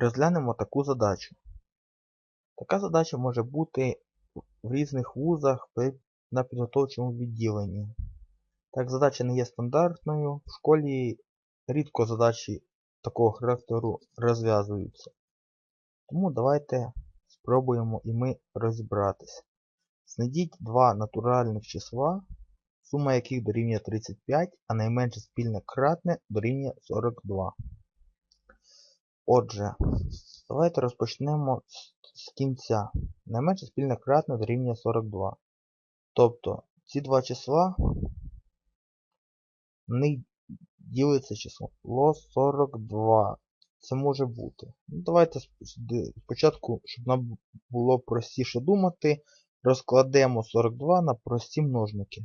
Розглянемо таку задачу. Така задача може бути в різних вузах на підготовчому відділенні. Так, задача не є стандартною. В школі рідко задачі такого характеру розв'язуються. Тому давайте спробуємо і ми розібратися. Знайдіть два натуральних числа, сума яких дорівнює 35, а найменше спільне кратне дорівнює 42. Отже, давайте розпочнемо з- кінця. Найменше спільне кратне дорівнює 42. Тобто ці два числа них ділиться число 42. Це може бути. Ну, давайте спочатку, щоб нам було простіше думати, розкладемо 42 на прості множники.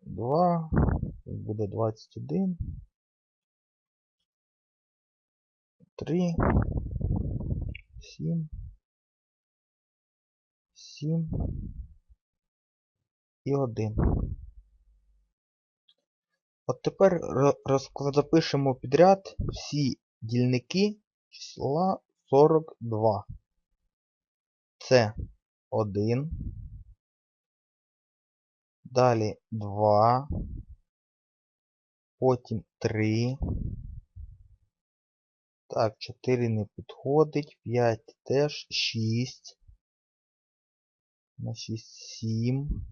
2, буде 21, 3, 7, 7 і 1. От тепер запишемо підряд всі дільники числа 42. Це 1. Далі 2. Потім 3. Так, 4 не підходить. 5 теж. 6. На 6 7.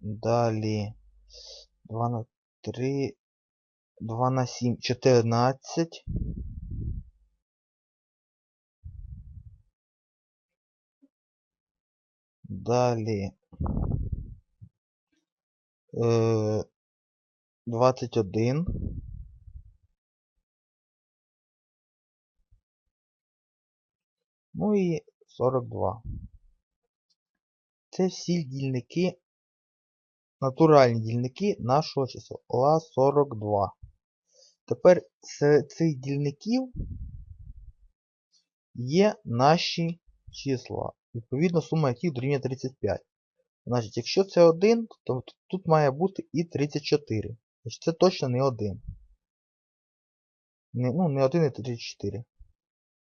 Далі 2 на 3. 2 на 7. 14. Далі. Е, 21. Ну і 42. Це всі дільники, натуральні дільники нашого числа 42. Тепер з цих дільників є наші числа, відповідно сума яких дорівнює 35. Значить, якщо це 1, то тут має бути і 34. Значить, це точно не 1. Не, ну, не 1 і 34.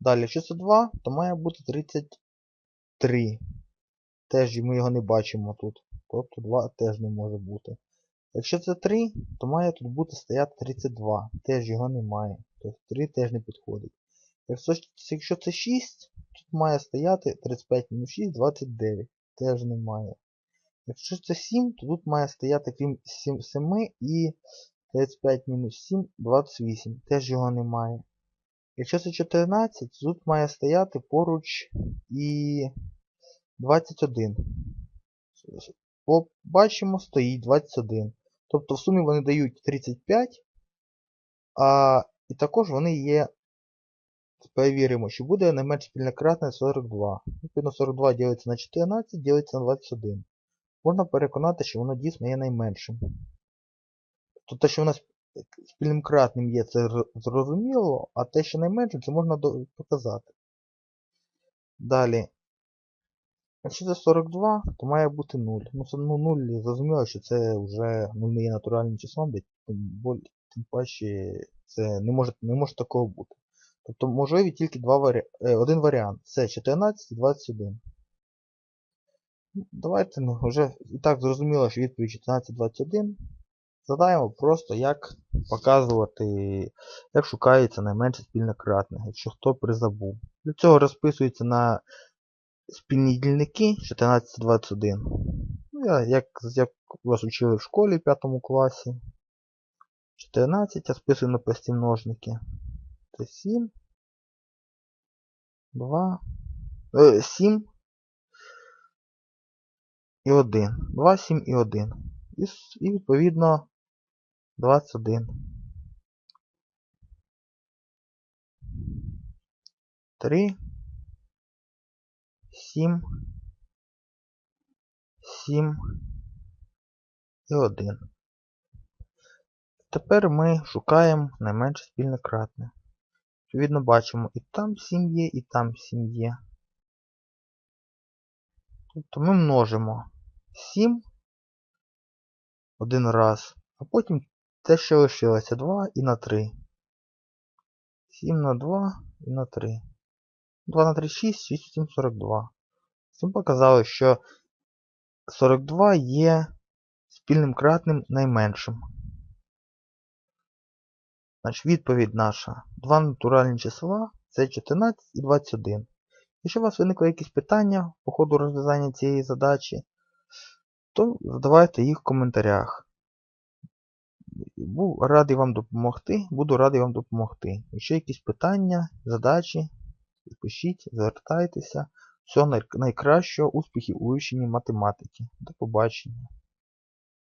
Далі, якщо це 2, то має бути 33. Теж ми його не бачимо тут. Тобто 2 теж не може бути. Якщо це 3, то має тут бути стояти 32. Теж його немає. Тобто 3 теж не підходить. Якщо, це 6, тут має стояти 35 мінус 6, 29. Теж немає. Якщо це 7, то тут має стояти крім 7, 7 і 35 мінус 7, 28. Теж його немає. Якщо це 14, то тут має стояти поруч і 21. Побачимо, стоїть 21. Тобто в сумі вони дають 35, а і також вони є, перевіримо, що буде найменше спільне кратне 42. Відповідно 42 ділиться на 14, ділиться на 21. Можна переконати, що воно дійсно є найменшим. Тобто що спільним кратним є, це зрозуміло, а те, що найменше, це можна показати. Далі. Якщо це 42, то має бути 0. Ну, ну, 0, зрозуміло, що це вже ну, не є натуральним числом, тим, тим паче це не може не може такого бути. Тобто можливі тільки два варі... е, один варіант. Це 14 і 21. Ну, Давайте ну, вже і так зрозуміло, що відповідь 14-21. Задаємо просто, як показувати, як шукається найменше спільне кратне, якщо хто призабув. Для цього розписується на спільні дільники 14-21. Ну, як, як вас учили в школі в 5 класі. 14 я списую на прості множники. Це 7. 2. Е, 7 і 1. 2, 7 і 1. І, і відповідно 21. 3. 7. 7 і 1. Тепер ми шукаємо найменше спільне кратне. Відповідно бачимо і там 7 є, і там 7 є. Тобто ми множимо 7 один раз, а потім Це ще лишилося 2 і на 3. 7 на 2 і на 3. 2 на 3 6, 6 7 42. Цим показали, що 42 є спільним кратним найменшим. Значить, відповідь наша. Два натуральні числа це 14 і 21. Якщо у вас виникли якісь питання по ходу розв'язання цієї задачі, то задавайте їх в коментарях. Був радий вам допомогти, буду радий вам допомогти. Якщо якісь питання, задачі, пишіть, звертайтеся. Всього найкращого, успіхів у вивченні математики. До побачення.